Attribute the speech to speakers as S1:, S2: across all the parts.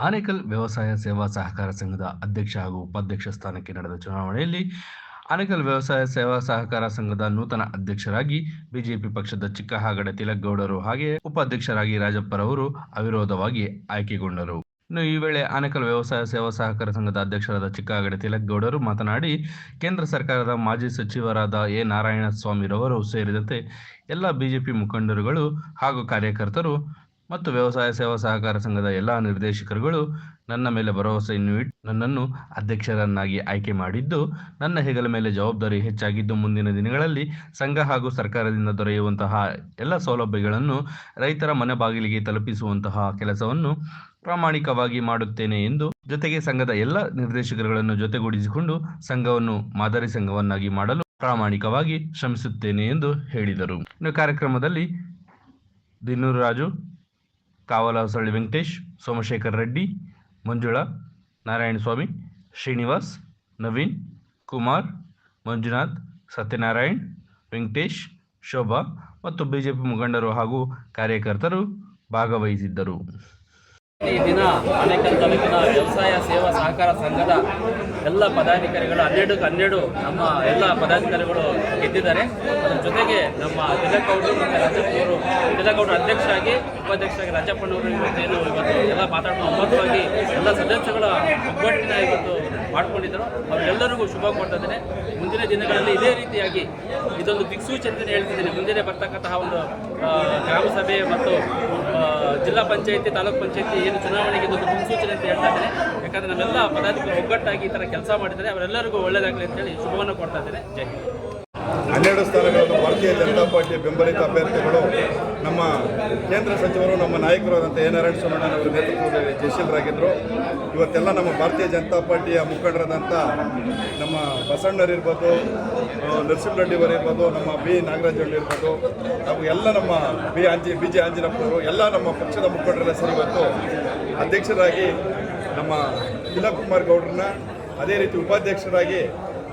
S1: ಆನೇಕಲ್ ವ್ಯವಸಾಯ ಸೇವಾ ಸಹಕಾರ ಸಂಘದ ಅಧ್ಯಕ್ಷ ಹಾಗೂ ಉಪಾಧ್ಯಕ್ಷ ಸ್ಥಾನಕ್ಕೆ ನಡೆದ ಚುನಾವಣೆಯಲ್ಲಿ ಆನೇಕಲ್ ವ್ಯವಸಾಯ ಸೇವಾ ಸಹಕಾರ ಸಂಘದ ನೂತನ ಅಧ್ಯಕ್ಷರಾಗಿ ಬಿಜೆಪಿ ಪಕ್ಷದ ಚಿಕ್ಕಹಾಗಡೆ ತಿಲಕ್ ಗೌಡರು ಹಾಗೆಯೇ ಉಪಾಧ್ಯಕ್ಷರಾಗಿ ರಾಜಪ್ಪರವರು ಅವಿರೋಧವಾಗಿ ಆಯ್ಕೆಗೊಂಡರು. ಇನ್ನು ಈ ವೇಳೆ ಆನೇಕಲ್ ವ್ಯವಸಾಯ ಸೇವಾ ಸಹಕಾರ ಸಂಘದ ಅಧ್ಯಕ್ಷರಾದ ಚಿಕ್ಕಹಾಗಡೆ ತಿಲಕ್ ಗೌಡರು ಮಾತನಾಡಿ, ಕೇಂದ್ರ ಸರ್ಕಾರದ ಮಾಜಿ ಸಚಿವರಾದ ಎ. ನಾರಾಯಣಸ್ವಾಮಿರವರು ಸೇರಿದಂತೆ ಎಲ್ಲ ಬಿಜೆಪಿ ಮುಖಂಡರುಗಳು ಹಾಗೂ ಕಾರ್ಯಕರ್ತರು ಮತ್ತು ವ್ಯವಸಾಯ ಸೇವಾ ಸಹಕಾರ ಸಂಘದ ಎಲ್ಲ ನಿರ್ದೇಶಕರುಗಳು ನನ್ನ ಮೇಲೆ ಭರವಸೆಯನ್ನು ಇಟ್ಟು ನನ್ನನ್ನು ಅಧ್ಯಕ್ಷರನ್ನಾಗಿ ಆಯ್ಕೆ ಮಾಡಿದ್ದು, ನನ್ನ ಹೆಗಲ ಮೇಲೆ ಜವಾಬ್ದಾರಿ ಹೆಚ್ಚಾಗಿದ್ದು ಮುಂದಿನ ದಿನಗಳಲ್ಲಿ ಸಂಘ ಹಾಗೂ ಸರ್ಕಾರದಿಂದ ದೊರೆಯುವಂತಹ ಎಲ್ಲ ಸೌಲಭ್ಯಗಳನ್ನು ರೈತರ ಮನೆ ಬಾಗಿಲಿಗೆ ತಲುಪಿಸುವಂತಹ ಕೆಲಸವನ್ನು ಪ್ರಾಮಾಣಿಕವಾಗಿ ಮಾಡುತ್ತೇನೆ ಎಂದು ಜೊತೆಗೆ ಸಂಘದ ಎಲ್ಲ ನಿರ್ದೇಶಕರುಗಳನ್ನು ಜೊತೆಗೂಡಿಸಿಕೊಂಡು ಸಂಘವನ್ನು ಮಾದರಿ ಸಂಘವನ್ನಾಗಿ ಮಾಡಲು ಪ್ರಾಮಾಣಿಕವಾಗಿ ಶ್ರಮಿಸುತ್ತೇನೆ ಎಂದು ಹೇಳಿದರು. ಇನ್ನು ಕಾರ್ಯಕ್ರಮದಲ್ಲಿ ದಿನ್ನೂರು ರಾಜು ಕಾವಲಹೊಸಳ್ಳಿ ವೆಂಕಟೇಶ್, ಸೋಮಶೇಖರ್ ರೆಡ್ಡಿ, ಮಂಜುಳಾ ನಾರಾಯಣಸ್ವಾಮಿ ಶ್ರೀನಿವಾಸ್, ನವೀನ್, ಕುಮಾರ್, ಮಂಜುನಾಥ್, ಸತ್ಯನಾರಾಯಣ್, ವೆಂಕಟೇಶ್, ಶೋಭಾ ಮತ್ತು ಬಿಜೆಪಿ ಮುಖಂಡರು ಹಾಗೂ ಕಾರ್ಯಕರ್ತರು ಭಾಗವಹಿಸಿದ್ದರು.
S2: ಈ ದಿನ ಆನೇಕಲ್ ತಾಲೂಕಿನ ವ್ಯವಸಾಯ, ಸೇವಾ, ಸಹಕಾರ ಸಂಘದ ಎಲ್ಲ ಪದಾಧಿಕಾರಿಗಳು, ಹನ್ನೆರಡು ಹನ್ನೆರಡು ನಮ್ಮ ಎಲ್ಲ ಪದಾಧಿಕಾರಿಗಳು ಗೆದ್ದಿದ್ದಾರೆ. ಅದರ ಜೊತೆಗೆ ನಮ್ಮ ತಿಲಕೌಡರು ಮತ್ತು ರಾಜಪ್ಪನವರು ಅವರು ಅಧ್ಯಕ್ಷರಾಗಿ, ಉಪಾಧ್ಯಕ್ಷರಾಗಿ ರಾಜಪ್ಪನವರು ಇವತ್ತೇನು ಇವತ್ತು ಎಲ್ಲ ಮಾತಾಡ್ಕೊಂಡು ಒಮ್ಮತವಾಗಿ ಎಲ್ಲ ಸದಸ್ಯಗಳ ಒಗ್ಗಟ್ಟಿನ ಇವತ್ತು ಮಾಡಿಕೊಂಡಿದ್ದರು. ಅವರೆಲ್ಲರಿಗೂ ಶುಭ ಕೊಡ್ತಾ ಇದ್ದೇನೆ. ಮುಂದಿನ ದಿನಗಳಲ್ಲಿ ಇದೇ ರೀತಿಯಾಗಿ ಇದೊಂದು ದಿಕ್ಸೂಚಿ ಅಂತ ಹೇಳ್ತಿದ್ದೀನಿ. ಮುಂದಿನ ಬರ್ತಕ್ಕಂತಹ ಒಂದು ಗ್ರಾಮ ಸಭೆ ಮತ್ತು ಜಿಲ್ಲಾ ಪಂಚಾಯತಿ, ತಾಲೂಕು ಪಂಚಾಯತಿ ಏನು ಚುನಾವಣೆಗೆ ಇದೊಂದು ಮುನ್ಸೂಚನೆ ಅಂತ ಹೇಳ್ತಾ ಇದ್ದೇನೆ. ಯಾಕಂದರೆ ನಮ್ಮೆಲ್ಲ ಪದಾಧಿಕಾರಿ ಒಗ್ಗಟ್ಟಾಗಿ ಈ ಥರ ಕೆಲಸ ಮಾಡಿದರೆ ಅವರೆಲ್ಲರಿಗೂ ಒಳ್ಳೆಯದಾಗಲಿ ಅಂತೇಳಿ ಶುಭವನ್ನು ಕೊಡ್ತಾ ಇದ್ದೇನೆ. ಜೈ ಹಿಂದ್.
S3: ಹನ್ನೆರಡು ಸ್ಥಾನಗಳನ್ನು ಭಾರತೀಯ ಜನತಾ ಪಾರ್ಟಿಯ ಬೆಂಬಲಿತ ಅಭ್ಯರ್ಥಿಗಳು, ನಮ್ಮ ಕೇಂದ್ರ ಸಚಿವರು, ನಮ್ಮ ನಾಯಕರಾದಂಥ ಎ ನಾರಾಯಣ ಅವರ ನೇತೃತ್ವದಲ್ಲಿ ಜಯಶೀಲರಾಗಿದ್ದರು ಇವತ್ತೆಲ್ಲ ನಮ್ಮ ಭಾರತೀಯ ಜನತಾ ಪಾರ್ಟಿಯ ಮುಖಂಡರಾದಂಥ ನಮ್ಮ ಬಸಣ್ಣರಿರ್ಬೋದು ನರಸಿಂಹರೆಡ್ಡಿಯವರಿರ್ಬೋದು ನಮ್ಮ ಬಿ ನಾಗರಾಜ್ ಇರ್ಬೋದು, ಹಾಗೂ ಎಲ್ಲ ನಮ್ಮ ಬಿ ಆಂಜಿ ಬಿ ಜೆ ಆಂಜನಪ್ಪನವರು ಎಲ್ಲ ನಮ್ಮ ಪಕ್ಷದ ಮುಖಂಡರೆಲ್ಲ ಸೇರಿ ಇವತ್ತು ಅಧ್ಯಕ್ಷರಾಗಿ ನಮ್ಮ ತಿಲಕ್ ಕುಮಾರ್ ಗೌಡ್ರನ್ನ, ಅದೇ ರೀತಿ ಉಪಾಧ್ಯಕ್ಷರಾಗಿ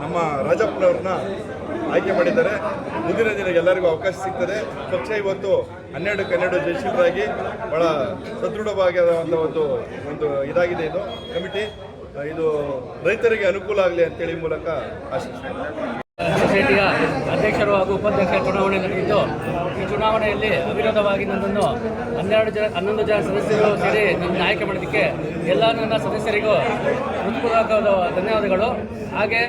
S3: ನಮ್ಮ ರಾಜಪ್ಪನವ್ರನ್ನ ಆಯ್ಕೆ ಮಾಡಿದ್ದಾರೆ. ಮುಂದಿನ ದಿನ ಎಲ್ಲರಿಗೂ ಅವಕಾಶ ಸಿಗ್ತದೆ. ಪಕ್ಷ ಇವತ್ತು ಹನ್ನೆರಡು ಕನ್ನೆರಡು ಜಯಶೀಲರಾಗಿ ಬಹಳ ಸದೃಢವಾಗಿರುವಂಥ ಒಂದು ಒಂದು ಇದಾಗಿದೆ ಇದು. ಕಮಿಟಿ, ಇದು ರೈತರಿಗೆ ಅನುಕೂಲ ಆಗಲಿ ಅಂತೇಳಿ ಮೂಲಕ ಆಶಿಸ್ತೀನಿ.
S2: ಸೊಸೈಟಿಯ ಅಧ್ಯಕ್ಷರು ಹಾಗೂ ಉಪಾಧ್ಯಕ್ಷರ ಚುನಾವಣೆ ನಡೆದಿದ್ದು, ಈ ಚುನಾವಣೆಯಲ್ಲಿ ಅವಿರೋಧವಾಗಿ ನನ್ನನ್ನು ಹನ್ನೆರಡು ಜನ, ಹನ್ನೊಂದು ಜನ ಸದಸ್ಯರು ಸೇರಿ ನನ್ನ ಆಯ್ಕೆ ಮಾಡೋದಕ್ಕೆ ಎಲ್ಲ ನನ್ನ ಸದಸ್ಯರಿಗೂ ಹೃತ್ಪೂರ್ವಕ ಧನ್ಯವಾದಗಳು. ಹಾಗೆ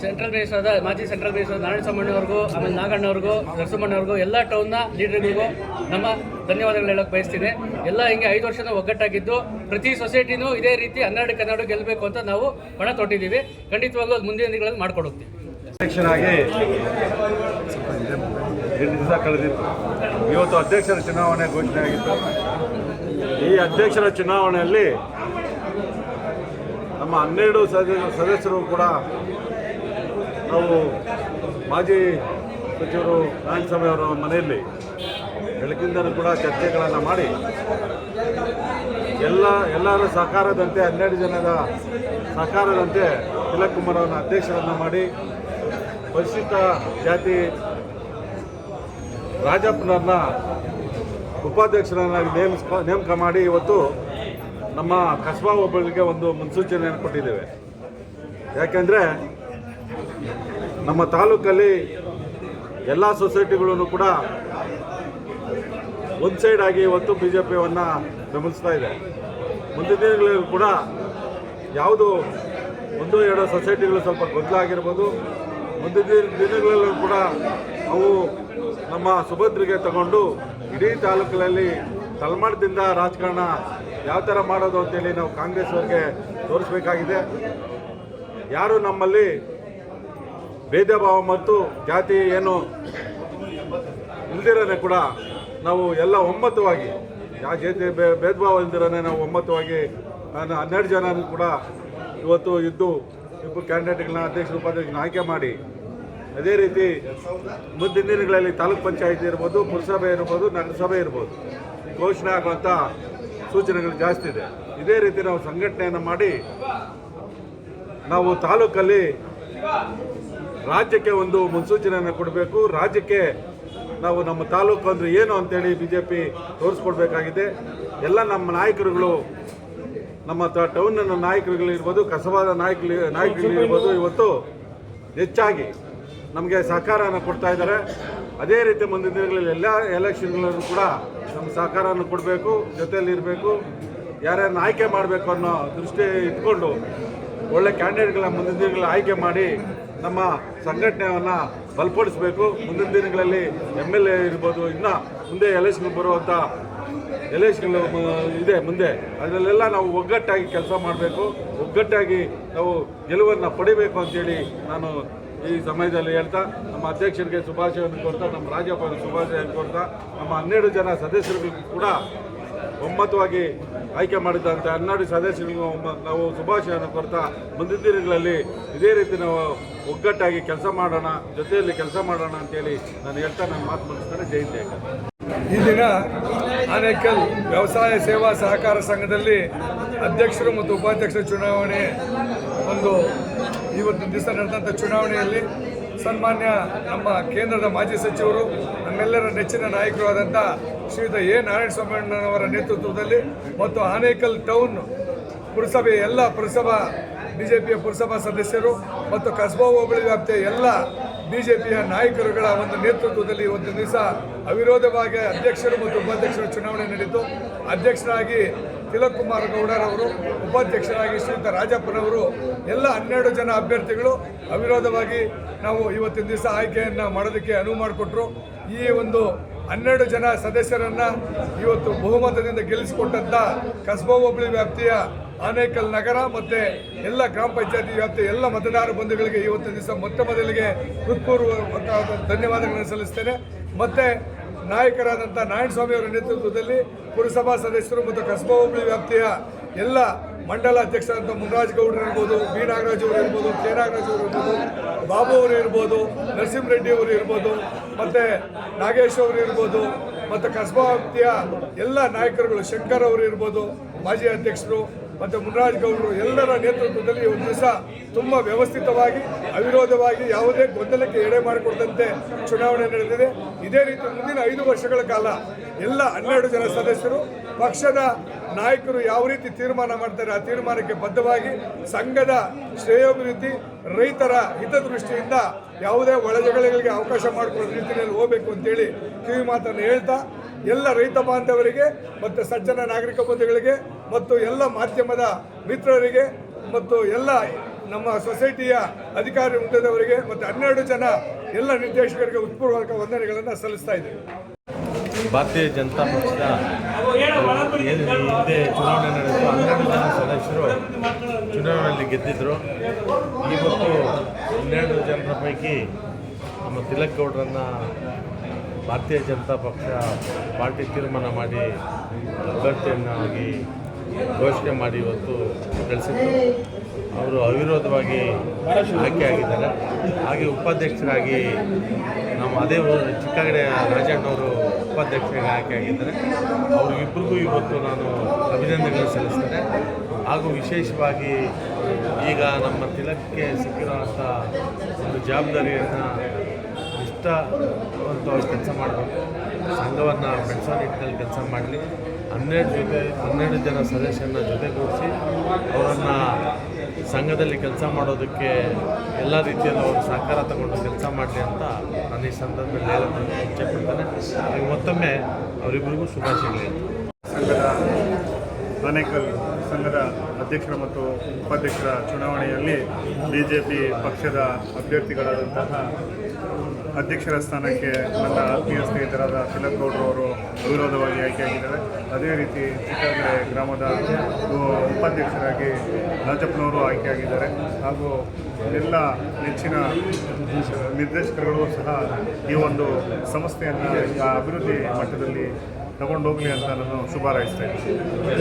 S2: ಸೆಂಟ್ರಲ್ ಮಿನಿಸ್ಟರ್ ಮಾಜಿ ಸೆಂಟ್ರಲ್ ಬೇಸ್ವಾದ ನಾರಾಯಣ ಸಾಮಣ್ಣವ್ರಿಗೂ ಆಮೇಲೆ ನಾಗಣ್ಣವ್ರಿಗೂ, ನರಸಿಂಹಣ್ಣವ್ರಿಗೂ, ಎಲ್ಲ ಟೌನ್ನ ಲೀಡರ್ಗಳಿಗೂ ನಮ್ಮ ಧನ್ಯವಾದಗಳು ಹೇಳೋಕೆ ಬಯಸ್ತೀನಿ. ಎಲ್ಲ ಹಿಂಗೆ ಐದು ವರ್ಷದ ಒಗ್ಗಟ್ಟಾಗಿದ್ದು ಪ್ರತಿ ಸೊಸೈಟಿನೂ ಇದೇ ರೀತಿ ಹನ್ನೆರಡು ಕನ್ನಡ ಗೆಲ್ಲಬೇಕು ಅಂತ ನಾವು ಪಣ ತೊಟ್ಟಿದ್ದೀವಿ. ಖಂಡಿತವಾಗ್ಲೂ ಮುಂದಿನ ದಿನಗಳಲ್ಲಿ
S4: ದಿವಸ ಕಳೆದಿತ್ತು. ಇವತ್ತು ಅಧ್ಯಕ್ಷರ ಚುನಾವಣೆ ಘೋಷಣೆ ಆಗಿತ್ತು. ಈ ಅಧ್ಯಕ್ಷರ ಚುನಾವಣೆಯಲ್ಲಿ ನಮ್ಮ ಹನ್ನೆರಡು ಸದ- ಸದಸ್ಯರು ಕೂಡ ನಾವು ಮಾಜಿ ಸಚಿವರು ನಾರಾಯಣಸ್ವಾಮಿ ಅವರ ಮನೆಯಲ್ಲಿ ಬೆಳಕಿಂದಲೂ ಕೂಡ ಚರ್ಚೆಗಳನ್ನು ಮಾಡಿ ಎಲ್ಲ ಎಲ್ಲರ ಸಹಕಾರದಂತೆ ಹನ್ನೆರಡು ಜನದ ಸಹಕಾರದಂತೆ ತಿಲಕ್ ಕುಮಾರ್ ಅವರನ್ನ ಅಧ್ಯಕ್ಷರನ್ನು ಮಾಡಿ ಪರಿಶಿಷ್ಟ ಜಾತಿ ರಾಜಪ್ಪನವ್ರನ್ನ ಉಪಾಧ್ಯಕ್ಷರನ್ನಾಗಿ ನೇಮಿಸ್ಕೊ ನೇಮಕ ಮಾಡಿ ಇವತ್ತು ನಮ್ಮ ಕಸ್ಬಾ ಒಬ್ಬಳಿಗೆ ಒಂದು ಮುನ್ಸೂಚನೆಯನ್ನು ಕೊಟ್ಟಿದ್ದೇವೆ. ಯಾಕೆಂದರೆ ನಮ್ಮ ತಾಲೂಕಲ್ಲಿ ಎಲ್ಲ ಸೊಸೈಟಿಗಳನ್ನು ಕೂಡ ಒಂದು ಸೈಡ್ ಆಗಿ ಇವತ್ತು ಬಿ ಜೆ ಪಿಯನ್ನು ಬೆಂಬಲಿಸ್ತಾ ಇದೆ. ಮುಂದಿನ ದಿನಗಳಲ್ಲಿ ಕೂಡ ಯಾವುದು ಒಂದು ಎರಡು ಸೊಸೈಟಿಗಳು ಸ್ವಲ್ಪ ಗೊಂದಲ ಆಗಿರ್ಬೋದು ಮುಂದಿನ ದಿನ- ದಿನಗಳಲ್ಲೂ ಕೂಡ ಅವು ನಮ್ಮ ಸುಭದ್ರಿಗೆ ತಗೊಂಡು ಇಡೀ ತಾಲೂಕಿನಲ್ಲಿ ತಲೆಮಾಡದಿಂದ ರಾಜಕಾರಣ ಯಾವ ಥರ ಮಾಡೋದು ಅಂತೇಳಿ ನಾವು ಕಾಂಗ್ರೆಸ್ ಅವ್ರಿಗೆ ತೋರಿಸ್ಬೇಕಾಗಿದೆ. ಯಾರು ನಮ್ಮಲ್ಲಿ ಭೇದ ಭಾವ ಮತ್ತು ಜಾತಿ ಏನು ಇಲ್ದಿರೇ ಕೂಡ ನಾವು ಎಲ್ಲ ಒಮ್ಮತವಾಗಿ ಯಾವ ಜಾತಿ ಭೇದ ಭಾವ ಇಲ್ದಿರೇ ನಾವು ಒಮ್ಮತವಾಗಿ ನಾನು ಹನ್ನೆರಡು ಜನ ಕೂಡ ಇವತ್ತು ಇದ್ದು ಇಬ್ಬರು ಕ್ಯಾಂಡಿಡೇಟ್ಗಳನ್ನ ಅಧ್ಯಕ್ಷ ಉಪಾಧ್ಯಕ್ಷರನ್ನ ಆಯ್ಕೆ ಮಾಡಿ ಅದೇ ರೀತಿ ಮುಂದಿನ ದಿನಗಳಲ್ಲಿ ತಾಲೂಕು ಪಂಚಾಯತಿ ಇರ್ಬೋದು, ಪುರಸಭೆ ಇರ್ಬೋದು, ನಗರಸಭೆ ಇರ್ಬೋದು, ಘೋಷಣೆ ಆಗುವಂಥ ಸೂಚನೆಗಳು ಜಾಸ್ತಿ ಇದೆ. ಇದೇ ರೀತಿ ನಾವು ಸಂಘಟನೆಯನ್ನು ಮಾಡಿ ನಾವು ತಾಲೂಕಲ್ಲಿ ರಾಜ್ಯಕ್ಕೆ ಒಂದು ಮುನ್ಸೂಚನೆಯನ್ನು ಕೊಡಬೇಕು. ರಾಜ್ಯಕ್ಕೆ ನಾವು ನಮ್ಮ ತಾಲೂಕು ಅಂದರೆ ಏನು ಅಂತೇಳಿ ಬಿ ಜೆ ಪಿ ತೋರಿಸ್ಕೊಡ್ಬೇಕಾಗಿದೆ. ಎಲ್ಲ ನಮ್ಮ ನಾಯಕರುಗಳು, ನಮ್ಮ ಟೌನ್ನ ನಾಯಕರುಗಳಿರ್ಬೋದು ಕಸಬಾದ ನಾಯಕ ನಾಯಕರುಗಳಿರ್ಬೋದು ಇವತ್ತು ಹೆಚ್ಚಾಗಿ ನಮಗೆ ಸಹಕಾರವನ್ನು ಕೊಡ್ತಾ ಇದ್ದಾರೆ. ಅದೇ ರೀತಿ ಮುಂದಿನ ದಿನಗಳಲ್ಲಿ ಎಲ್ಲ ಎಲೆಕ್ಷನ್ಗಳಲ್ಲೂ ಕೂಡ ನಮ್ಮ ಸಹಕಾರವನ್ನು ಕೊಡಬೇಕು ಜೊತೆಯಲ್ಲಿ ಇರಬೇಕು ಯಾರ್ಯಾರನ್ನ ಆಯ್ಕೆ ಮಾಡಬೇಕು ಅನ್ನೋ ದೃಷ್ಟಿ ಇಟ್ಕೊಂಡು ಒಳ್ಳೆ ಕ್ಯಾಂಡಿಡೇಟ್ಗಳ ಮುಂದಿನ ದಿನಗಳಲ್ಲಿ ಆಯ್ಕೆ ಮಾಡಿ ನಮ್ಮ ಸಂಘಟನೆಯನ್ನು ಬಲಪಡಿಸಬೇಕು. ಮುಂದಿನ ದಿನಗಳಲ್ಲಿ ಎಂ ಎಲ್ ಎ ಇರ್ಬೋದು, ಇನ್ನು ಮುಂದೆ ಎಲೆಕ್ಷನ್ ಬರುವಂಥ ಎಲೆಕ್ಷನ್ಗಳು ಇದೆ ಮುಂದೆ. ಅದರಲ್ಲೆಲ್ಲ ನಾವು ಒಗ್ಗಟ್ಟಾಗಿ ಕೆಲಸ ಮಾಡಬೇಕು. ಒಗ್ಗಟ್ಟಾಗಿ ನಾವು ಗೆಲುವನ್ನು ಪಡಿಬೇಕು ಅಂತೇಳಿ ನಾನು ಈ ಸಮಯದಲ್ಲಿ ಹೇಳ್ತಾ, ನಮ್ಮ ಅಧ್ಯಕ್ಷರಿಗೆ ಶುಭಾಶಯವನ್ನು ಕೋರ್ತಾ ನಮ್ಮ ರಾಜ್ಯಪಾಲರಿಗೆ ಶುಭಾಶಯವನ್ನು ಕೋರ್ತಾ ನಮ್ಮ ಹನ್ನೆರಡು ಜನ ಸದಸ್ಯರಿಗೂ ಕೂಡ ಒಮ್ಮತವಾಗಿ ಆಯ್ಕೆ ಮಾಡಿದಂಥ ಹನ್ನೆರಡು ಸದಸ್ಯರಿಗೂ ನಾವು ಶುಭಾಶಯವನ್ನು ಕೊಡ್ತಾ ಮುಂದಿನ ದಿನಗಳಲ್ಲಿ ಇದೇ ರೀತಿ ನಾವು ಒಗ್ಗಟ್ಟಾಗಿ ಕೆಲಸ ಮಾಡೋಣ, ಜೊತೆಯಲ್ಲಿ ಕೆಲಸ ಮಾಡೋಣ ಅಂತೇಳಿ ನಾನು ಹೇಳ್ತಾ ನನ್ನ ಮಾತು ಮುಗಿಸ್ತಾನೆ ಜಯಂತಿ ಜಯ
S5: ಈ ದಿನ ಆನೇಕಲ್ ವ್ಯವಸಾಯ ಸೇವಾ ಸಹಕಾರ ಸಂಘದಲ್ಲಿ ಅಧ್ಯಕ್ಷರು ಮತ್ತು ಉಪಾಧ್ಯಕ್ಷರ ಚುನಾವಣೆ ಒಂದು ಇವತ್ತು ದಿವಸ ನಡೆದಂಥ ಚುನಾವಣೆಯಲ್ಲಿ ಸನ್ಮಾನ್ಯ ನಮ್ಮ ಕೇಂದ್ರದ ಮಾಜಿ ಸಚಿವರು ನಮ್ಮೆಲ್ಲರ ನೆಚ್ಚಿನ ನಾಯಕರು ಆದಂಥ ಶ್ರೀಯುತ ಎ. ನಾರಾಯಣ ಸ್ವಾಮಣ್ಣನವರ ನೇತೃತ್ವದಲ್ಲಿ ಮತ್ತು ಆನೇಕಲ್ ಟೌನ್ ಪುರಸಭೆ, ಎಲ್ಲ ಪುರಸಭಾ, ಬಿಜೆಪಿಯ ಪುರಸಭಾ ಸದಸ್ಯರು ಮತ್ತು ಕಸ್ಬಾ ಹೋಬಳಿ ವ್ಯಾಪ್ತಿಯ ಎಲ್ಲ ಬಿಜೆಪಿಯ ನಾಯಕರುಗಳ ಒಂದು ನೇತೃತ್ವದಲ್ಲಿ ಒಂದು ದಿವಸ ಅವಿರೋಧವಾಗಿ ಅಧ್ಯಕ್ಷರು ಮತ್ತು ಉಪಾಧ್ಯಕ್ಷರ ಚುನಾವಣೆ ನಡೆಯಿತು ಅಧ್ಯಕ್ಷರಾಗಿ ತಿಲಕ್ ಕುಮಾರ್ ಗೌಡರವರು ಉಪಾಧ್ಯಕ್ಷರಾಗಿ ಶ್ರೀಯುತ ರಾಜಪ್ಪನವರು ಎಲ್ಲ ಹನ್ನೆರಡು ಜನ ಅಭ್ಯರ್ಥಿಗಳು ಅವಿರೋಧವಾಗಿ ನಾವು ಇವತ್ತಿನ ದಿವಸ ಆಯ್ಕೆಯನ್ನು ಮಾಡೋದಕ್ಕೆ ಅನುವು ಮಾಡಿಕೊಟ್ರು. ಈ ಒಂದು ಹನ್ನೆರಡು ಜನ ಸದಸ್ಯರನ್ನ ಇವತ್ತು ಬಹುಮತದಿಂದ ಗೆಲ್ಲಿಸಿಕೊಟ್ಟಂತ ಕಸ್ಬಾ ಹೋಬಳಿ ವ್ಯಾಪ್ತಿಯ ಆನೇಕಲ್ ನಗರ ಮತ್ತೆ ಎಲ್ಲ ಗ್ರಾಮ ಪಂಚಾಯತಿ ವ್ಯಾಪ್ತಿಯ ಎಲ್ಲ ಮತದಾರ ಬಂಧುಗಳಿಗೆ ಇವತ್ತು ದಿವಸ ಮೊತ್ತ ಮೊದಲಿಗೆ ಹೃತ್ಪೂರ್ವಕ ಧನ್ಯವಾದಗಳನ್ನು ಸಲ್ಲಿಸ್ತೇನೆ. ಮತ್ತೆ ನಾಯಕರಾದಂಥ ನಾರಾಯಣಸ್ವಾಮಿ ಅವರ ನೇತೃತ್ವದಲ್ಲಿ ಪುರಸಭಾ ಸದಸ್ಯರು ಮತ್ತು ಕಸ್ಬಾ ಹೋಬಳಿ ವ್ಯಾಪ್ತಿಯ ಎಲ್ಲ ಮಂಡಲ ಅಧ್ಯಕ್ಷರಾದಂಥ ಮುನರಾಜ್ ಗೌಡ್ರು ಇರ್ಬೋದು, ಬಿ ನಾಗರಾಜ್ ಅವರು ಇರ್ಬೋದು, ಕೆ ನಾಗರಾಜ್ ಅವರು ಇರ್ಬೋದು, ಬಾಬು ಅವರು ಇರ್ಬೋದು ನರಸಿಂಹರೆಡ್ಡಿ ಅವರು ಇರ್ಬೋದು, ಮತ್ತು ನಾಗೇಶ್ ಅವರು ಇರ್ಬೋದು, ಮತ್ತು ಕಸ್ಬಾ ವ್ಯಾಪ್ತಿಯ ಎಲ್ಲ ನಾಯಕರುಗಳು, ಶಂಕರ್ ಅವರು ಇರ್ಬೋದು, ಮಾಜಿ ಅಧ್ಯಕ್ಷರು, ಮತ್ತು ಮುನ್ರಾಜ್ ಗೌಡರು ಎಲ್ಲರ ನೇತೃತ್ವದಲ್ಲಿ ಒಂದು ದಿವಸ ತುಂಬ ವ್ಯವಸ್ಥಿತವಾಗಿ, ಅವಿರೋಧವಾಗಿ ಯಾವುದೇ ಗೊಂದಲಕ್ಕೆ ಎಡೆ ಮಾಡಿಕೊಡದಂತೆ ಚುನಾವಣೆ ನಡೆದಿದೆ. ಇದೇ ರೀತಿ ಮುಂದಿನ ಐದು ವರ್ಷಗಳ ಕಾಲ ಎಲ್ಲ ಹನ್ನೆರಡು ಜನ ಸದಸ್ಯರು, ಪಕ್ಷದ ನಾಯಕರು ಯಾವ ರೀತಿ ತೀರ್ಮಾನ ಮಾಡ್ತಾರೆ, ಆ ತೀರ್ಮಾನಕ್ಕೆ ಬದ್ಧವಾಗಿ ಸಂಘದ ಶ್ರೇಯೋಭಿವೃದ್ಧಿ, ರೈತರ ಹಿತದೃಷ್ಟಿಯಿಂದ ಯಾವುದೇ ಒಳಜಗಳಿಗೆ ಅವಕಾಶ ಮಾಡಿಕೊಳ್ಳೋ ರೀತಿಯಲ್ಲಿ ಹೋಗಬೇಕು ಅಂತೇಳಿ ಕಿವಿ ಮಾತನ್ನು ಹೇಳ್ತಾ, ಎಲ್ಲ ರೈತ ಬಾಂಧವರಿಗೆ ಮತ್ತು ಸಜ್ಜನ ನಾಗರಿಕ ಬಂಧುಗಳಿಗೆ ಮತ್ತು ಎಲ್ಲ ಮಾಧ್ಯಮದ ಮಿತ್ರರಿಗೆ ಮತ್ತು ಎಲ್ಲ ನಮ್ಮ ಸೊಸೈಟಿಯ ಅಧಿಕಾರಿ ವೃಂದದವರಿಗೆ ಮತ್ತು ಹನ್ನೆರಡು ಜನ ಎಲ್ಲ ನಿರ್ದೇಶಕರಿಗೆ ಉತ್ಪೂರ್ವಕ ವಂದನೆಗಳನ್ನು ಸಲ್ಲಿಸ್ತಾ ಇದ್ದೇವೆ.
S6: ಭಾರತೀಯ ಜನತಾ ಪಕ್ಷದ ಹಿಂದೆ ಚುನಾವಣೆ ನಡೆದು ಹನ್ನೆರಡು ಜನ ಸದಸ್ಯರು ಚುನಾವಣೆಯಲ್ಲಿ ಗೆದ್ದಿದ್ದರು ಇವತ್ತು ಹನ್ನೆರಡು ಜನರ ಪೈಕಿ ನಮ್ಮ ತಿಲಕ್ ಗೌಡ್ರನ್ನು ಭಾರತೀಯ ಜನತಾ ಪಕ್ಷ ಪಾರ್ಟಿ ತೀರ್ಮಾನ ಮಾಡಿ ಅಭ್ಯರ್ಥಿಯನ್ನಾಗಿ ಘೋಷಣೆ ಮಾಡಿ ಇವತ್ತು ಕಳಿಸಿದ್ರು ಅವರು ಅವಿರೋಧವಾಗಿ ಆಯ್ಕೆ ಆಗಿದ್ದಾರೆ. ಹಾಗೆ ಉಪಾಧ್ಯಕ್ಷರಾಗಿ ನಮ್ಮ ಅದೇ ಚಿಕ್ಕಗಡೆ ರಾಜಣ್ಣವರು ಉಪಾಧ್ಯಕ್ಷರಾಗಿ ಆಯ್ಕೆಯಾಗಿದ್ದಾರೆ ಅವ್ರಿಗಿಬ್ಬರಿಗೂ ಇವತ್ತು ನಾನು ಅಭಿನಂದನೆಗಳು ಸಲ್ಲಿಸ್ತೇನೆ. ಹಾಗೂ ವಿಶೇಷವಾಗಿ ಈಗ ನಮ್ಮ ತಿಲಕ್ಕೆ ಸಿಕ್ಕಿರುವಂಥ ಒಂದು ಜವಾಬ್ದಾರಿಯನ್ನು ಇಷ್ಟವಂತವಾಗಿ ಕೆಲಸ ಮಾಡಬೇಕು. ಸಂಘವನ್ನು ಬೆಳೆಸೋ ನಿಟ್ಟಿನಲ್ಲಿ ಕೆಲಸ ಮಾಡಲಿ. ಹನ್ನೆರಡು ಜೊತೆ, ಹನ್ನೆರಡು ಜನ ಸದಸ್ಯರನ್ನ ಜೊತೆಗೂಡಿಸಿ ಅವರನ್ನು ಸಂಘದಲ್ಲಿ ಕೆಲಸ ಮಾಡೋದಕ್ಕೆ ಎಲ್ಲ ರೀತಿಯಲ್ಲೂ ಅವರು ಸಹಕಾರ ತಗೊಂಡು ಕೆಲಸ ಮಾಡಲಿ ಅಂತ ನಾನು ಈ ಸಂದರ್ಭದಲ್ಲಿ ಹೇಳೋದನ್ನು ಇಚ್ಛೆಪಡ್ತೇನೆ. ಹಾಗೆ ಮತ್ತೊಮ್ಮೆ ಅವರಿಬ್ಬರಿಗೂ ಶುಭಾಶಯಗಳು
S7: ಸಂಘದ ಆನೇಕಲ್ ಸಂಘದ ಅಧ್ಯಕ್ಷರ ಮತ್ತು ಉಪಾಧ್ಯಕ್ಷರ ಚುನಾವಣೆಯಲ್ಲಿ ಬಿ ಪಕ್ಷದ ಅಭ್ಯರ್ಥಿಗಳಾದಂತಹ ಅಧ್ಯಕ್ಷರ ಸ್ಥಾನಕ್ಕೆ ನನ್ನ ಆತ್ಮೀಯ ಸ್ನೇಹಿತರಾದ ತಿಲಕ್ ಗೌಡ್ರವರು ಅವರು ಅವಿರೋಧವಾಗಿ ಆಯ್ಕೆಯಾಗಿದ್ದಾರೆ. ಅದೇ ರೀತಿ ಚಿಕ್ಕಗಡೆ ಗ್ರಾಮದ ಉಪಾಧ್ಯಕ್ಷರಾಗಿ ರಾಜಪ್ಪನವರು ಆಯ್ಕೆಯಾಗಿದ್ದಾರೆ. ಹಾಗೂ ಎಲ್ಲ ನೆಚ್ಚಿನ ನಿರ್ದೇಶಕರುಗಳು ಸಹ ಈ ಒಂದು ಸಂಸ್ಥೆಯನ್ನು ಅಭಿವೃದ್ಧಿ ಮಟ್ಟದಲ್ಲಿ ತಗೊಂಡೋಗಲಿ ಅಂತ ನಾನು ಶುಭ ಹಾರೈಸ್ತಾ ಇದ್ದೀನಿ.